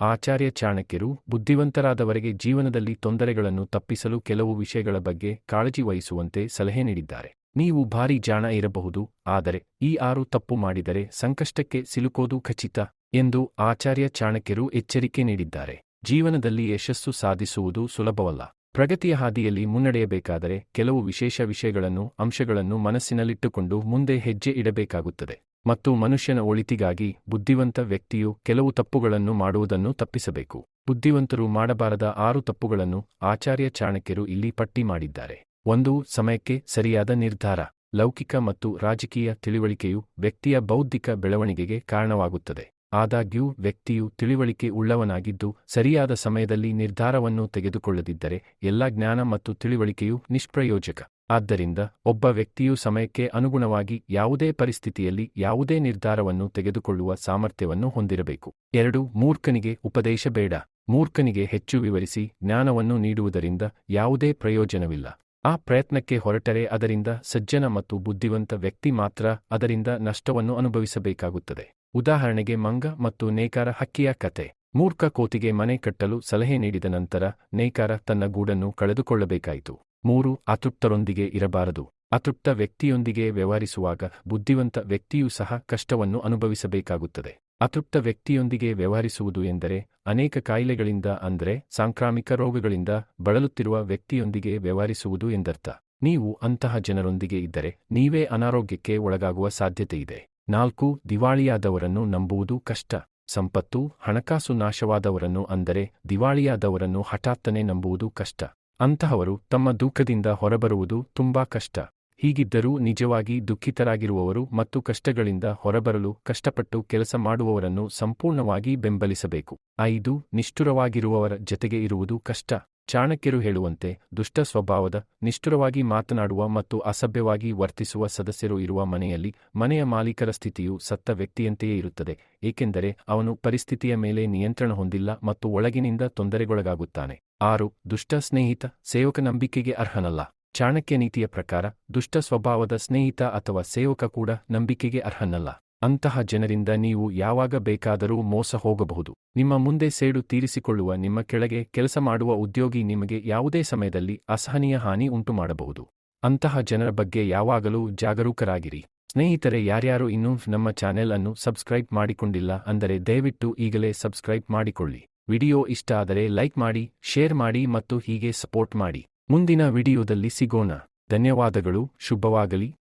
ಆಚಾರ್ಯ ಚಾಣಕ್ಯರು ಬುದ್ಧಿವಂತರಾದವರಿಗೆ ಜೀವನದಲ್ಲಿ ತೊಂದರೆಗಳನ್ನು ತಪ್ಪಿಸಲು ಕೆಲವು ವಿಷಯಗಳ ಬಗ್ಗೆ ಕಾಳಜಿ ವಹಿಸುವಂತೆ ಸಲಹೆ ನೀಡಿದ್ದಾರೆ. ನೀವು ಭಾರಿ ಜಾಣ ಇರಬಹುದು, ಆದರೆ ಈ ಆರು ತಪ್ಪು ಮಾಡಿದರೆ ಸಂಕಷ್ಟಕ್ಕೆ ಸಿಲುಕೋದು ಖಚಿತ ಎಂದು ಆಚಾರ್ಯ ಚಾಣಕ್ಯರು ಎಚ್ಚರಿಕೆ ನೀಡಿದ್ದಾರೆ. ಜೀವನದಲ್ಲಿ ಯಶಸ್ಸು ಸಾಧಿಸುವುದು ಸುಲಭವಲ್ಲ. ಪ್ರಗತಿಯ ಹಾದಿಯಲ್ಲಿ ಮುನ್ನಡೆಯಬೇಕಾದರೆ ಕೆಲವು ವಿಶೇಷ ವಿಷಯಗಳನ್ನು, ಅಂಶಗಳನ್ನು ಮನಸ್ಸಿನಲ್ಲಿಟ್ಟುಕೊಂಡು ಮುಂದೆ ಹೆಜ್ಜೆ ಇಡಬೇಕಾಗುತ್ತದೆ. ಮತ್ತು ಮನುಷ್ಯನ ಒಳಿತಿಗಾಗಿ ಬುದ್ಧಿವಂತ ವ್ಯಕ್ತಿಯು ಕೆಲವು ತಪ್ಪುಗಳನ್ನು ಮಾಡುವುದನ್ನು ತಪ್ಪಿಸಬೇಕು. ಬುದ್ಧಿವಂತರು ಮಾಡಬಾರದ ಆರು ತಪ್ಪುಗಳನ್ನು ಆಚಾರ್ಯ ಚಾಣಕ್ಯರು ಇಲ್ಲಿ ಪಟ್ಟಿ ಮಾಡಿದ್ದಾರೆ. ಒಂದು, ಸಮಯಕ್ಕೆ ಸರಿಯಾದ ನಿರ್ಧಾರ. ಲೌಕಿಕ ಮತ್ತು ರಾಜಕೀಯ ತಿಳಿವಳಿಕೆಯು ವ್ಯಕ್ತಿಯ ಬೌದ್ಧಿಕ ಬೆಳವಣಿಗೆಗೆ ಕಾರಣವಾಗುತ್ತದೆ. ಆದಾಗ್ಯೂ, ವ್ಯಕ್ತಿಯು ತಿಳಿವಳಿಕೆ ಉಳ್ಳವನಾಗಿದ್ದು, ಸರಿಯಾದ ಸಮಯದಲ್ಲಿ ನಿರ್ಧಾರವನ್ನು ತೆಗೆದುಕೊಳ್ಳದಿದ್ದರೆ ಎಲ್ಲ ಜ್ಞಾನ ಮತ್ತು ತಿಳಿವಳಿಕೆಯು ನಿಷ್ಪ್ರಯೋಜಕ. ಆದ್ದರಿಂದ ಒಬ್ಬ ವ್ಯಕ್ತಿಯು ಸಮಯಕ್ಕೆ ಅನುಗುಣವಾಗಿ ಯಾವುದೇ ಪರಿಸ್ಥಿತಿಯಲ್ಲಿ ಯಾವುದೇ ನಿರ್ಧಾರವನ್ನು ತೆಗೆದುಕೊಳ್ಳುವ ಸಾಮರ್ಥ್ಯವನ್ನು ಹೊಂದಿರಬೇಕು. ಎರಡು, ಮೂರ್ಖನಿಗೆ ಉಪದೇಶ ಬೇಡ. ಮೂರ್ಖನಿಗೆ ಹೆಚ್ಚು ವಿವರಿಸಿ ಜ್ಞಾನವನ್ನು ನೀಡುವುದರಿಂದ ಯಾವುದೇ ಪ್ರಯೋಜನವಿಲ್ಲ. ಆ ಪ್ರಯತ್ನಕ್ಕೆ ಹೊರಟರೆ ಅದರಿಂದ ಸಜ್ಜನ ಮತ್ತು ಬುದ್ಧಿವಂತ ವ್ಯಕ್ತಿ ಮಾತ್ರ ಅದರಿಂದ ನಷ್ಟವನ್ನು ಅನುಭವಿಸಬೇಕಾಗುತ್ತದೆ. ಉದಾಹರಣೆಗೆ ಮಂಗ ಮತ್ತು ನೇಕಾರ ಹಕ್ಕಿಯ ಕತೆ. ಮೂರ್ಖ ಕೋತಿಗೆ ಮನೆ ಕಟ್ಟಲು ಸಲಹೆ ನೀಡಿದ ನಂತರ ನೇಕಾರ ತನ್ನ ಗೂಡನ್ನು ಕಳೆದುಕೊಳ್ಳಬೇಕಾಯಿತು. ಮೂರು ಅತೃಪ್ತರೊಂದಿಗೆ ಇರಬಾರದು. ಅತೃಪ್ತ ವ್ಯಕ್ತಿಯೊಂದಿಗೆ ವ್ಯವಹರಿಸುವಾಗ ಬುದ್ಧಿವಂತ ವ್ಯಕ್ತಿಯೂ ಸಹ ಕಷ್ಟವನ್ನು ಅನುಭವಿಸಬೇಕಾಗುತ್ತದೆ. ಅತೃಪ್ತ ವ್ಯಕ್ತಿಯೊಂದಿಗೆ ವ್ಯವಹರಿಸುವುದು ಎಂದರೆ ಅನೇಕ ಕಾಯಿಲೆಗಳಿಂದ ಅಂದರೆ ಸಾಂಕ್ರಾಮಿಕ ರೋಗಗಳಿಂದ ಬಳಲುತ್ತಿರುವ ವ್ಯಕ್ತಿಯೊಂದಿಗೆ ವ್ಯವಹರಿಸುವುದು ಎಂದರ್ಥ. ನೀವು ಅಂತಹ ಜನರೊಂದಿಗೆ ಇದ್ದರೆ ನೀವೇ ಅನಾರೋಗ್ಯಕ್ಕೆ ಒಳಗಾಗುವ ಸಾಧ್ಯತೆಯಿದೆ ನಾಲ್ಕು, ದಿವಾಳಿಯಾದವರನ್ನು ನಂಬುವುದು ಕಷ್ಟ. ಸಂಪತ್ತು, ಹಣಕಾಸು ನಾಶವಾದವರನ್ನು ಅಂದರೆ ದಿವಾಳಿಯಾದವರನ್ನು ಹಠಾತ್ತನೆ ನಂಬುವುದು ಕಷ್ಟ. ಅಂತಹವರು ತಮ್ಮ ದುಃಖದಿಂದ ಹೊರಬರುವುದು ತುಂಬಾ ಕಷ್ಟ. ಹೀಗಿದ್ದರೂ ನಿಜವಾಗಿ ದುಃಖಿತರಾಗಿರುವವರು ಮತ್ತು ಕಷ್ಟಗಳಿಂದ ಹೊರಬರಲು ಕಷ್ಟಪಟ್ಟು ಕೆಲಸ ಮಾಡುವವರನ್ನು ಸಂಪೂರ್ಣವಾಗಿ ಬೆಂಬಲಿಸಬೇಕು. ಐದು, ನಿಷ್ಠುರವಾಗಿರುವವರ ಜತೆಗೆ ಇರುವುದು ಕಷ್ಟ. ಚಾಣಕ್ಯರು ಹೇಳುವಂತೆ ದುಷ್ಟ ಸ್ವಭಾವದ, ನಿಷ್ಠುರವಾಗಿ ಮಾತನಾಡುವ ಮತ್ತು ಅಸಭ್ಯವಾಗಿ ವರ್ತಿಸುವ ಸದಸ್ಯರು ಇರುವ ಮನೆಯಲ್ಲಿ ಮನೆಯ ಮಾಲೀಕರ ಸ್ಥಿತಿಯು ಸತ್ತ ವ್ಯಕ್ತಿಯಂತೆಯೇ ಇರುತ್ತದೆ, ಏಕೆಂದರೆ ಅವನು ಪರಿಸ್ಥಿತಿಯ ಮೇಲೆ ನಿಯಂತ್ರಣ ಹೊಂದಿಲ್ಲ ಮತ್ತು ಒಳಗಿನಿಂದ ತೊಂದರೆಗೊಳಗಾಗುತ್ತಾನೆ. ಆರು, ದುಷ್ಟ ಸ್ನೇಹಿತ ಸೇವಕ ನಂಬಿಕೆಗೆ ಅರ್ಹನಲ್ಲ. ಚಾಣಕ್ಯ ನೀತಿಯ ಪ್ರಕಾರ, ದುಷ್ಟ ಸ್ವಭಾವದ ಸ್ನೇಹಿತ ಅಥವಾ ಸೇವಕ ಕೂಡ ನಂಬಿಕೆಗೆ ಅರ್ಹನಲ್ಲ. ಅಂತಹ ಜನರಿಂದ ನೀವು ಯಾವಾಗ ಬೇಕಾದರೂ ಮೋಸ ಹೋಗಬಹುದು. ನಿಮ್ಮ ಮುಂದೆ ಸೇಡು ತೀರಿಸಿಕೊಳ್ಳುವ ನಿಮ್ಮ ಕೆಳಗೆ ಕೆಲಸ ಮಾಡುವ ಉದ್ಯೋಗಿ ನಿಮಗೆ ಯಾವುದೇ ಸಮಯದಲ್ಲಿ ಅಸಹನೀಯ ಹಾನಿ ಉಂಟುಮಾಡಬಹುದು. ಅಂತಹ ಜನರ ಬಗ್ಗೆ ಯಾವಾಗಲೂ ಜಾಗರೂಕರಾಗಿರಿ. ಸ್ನೇಹಿತರೆ, ಯಾರ್ಯಾರು ಇನ್ನೂ ನಮ್ಮ ಚಾನೆಲ್ ಅನ್ನು ಸಬ್ಸ್ಕ್ರೈಬ್ ಮಾಡಿಕೊಂಡಿಲ್ಲ ಅಂದರೆ ದಯವಿಟ್ಟು ಈಗಲೇ ಸಬ್ಸ್ಕ್ರೈಬ್ ಮಾಡಿಕೊಳ್ಳಿ. ವಿಡಿಯೋ ಇಷ್ಟ ಆದರೆ ಲೈಕ್ ಮಾಡಿ, ಶೇರ್ ಮಾಡಿ ಮತ್ತು ಹೀಗೆ ಸಪೋರ್ಟ್ ಮಾಡಿ. ಮುಂದಿನ ವಿಡಿಯೋದಲ್ಲಿ ಸಿಗೋಣ. ಧನ್ಯವಾದಗಳು. ಶುಭವಾಗಲಿ.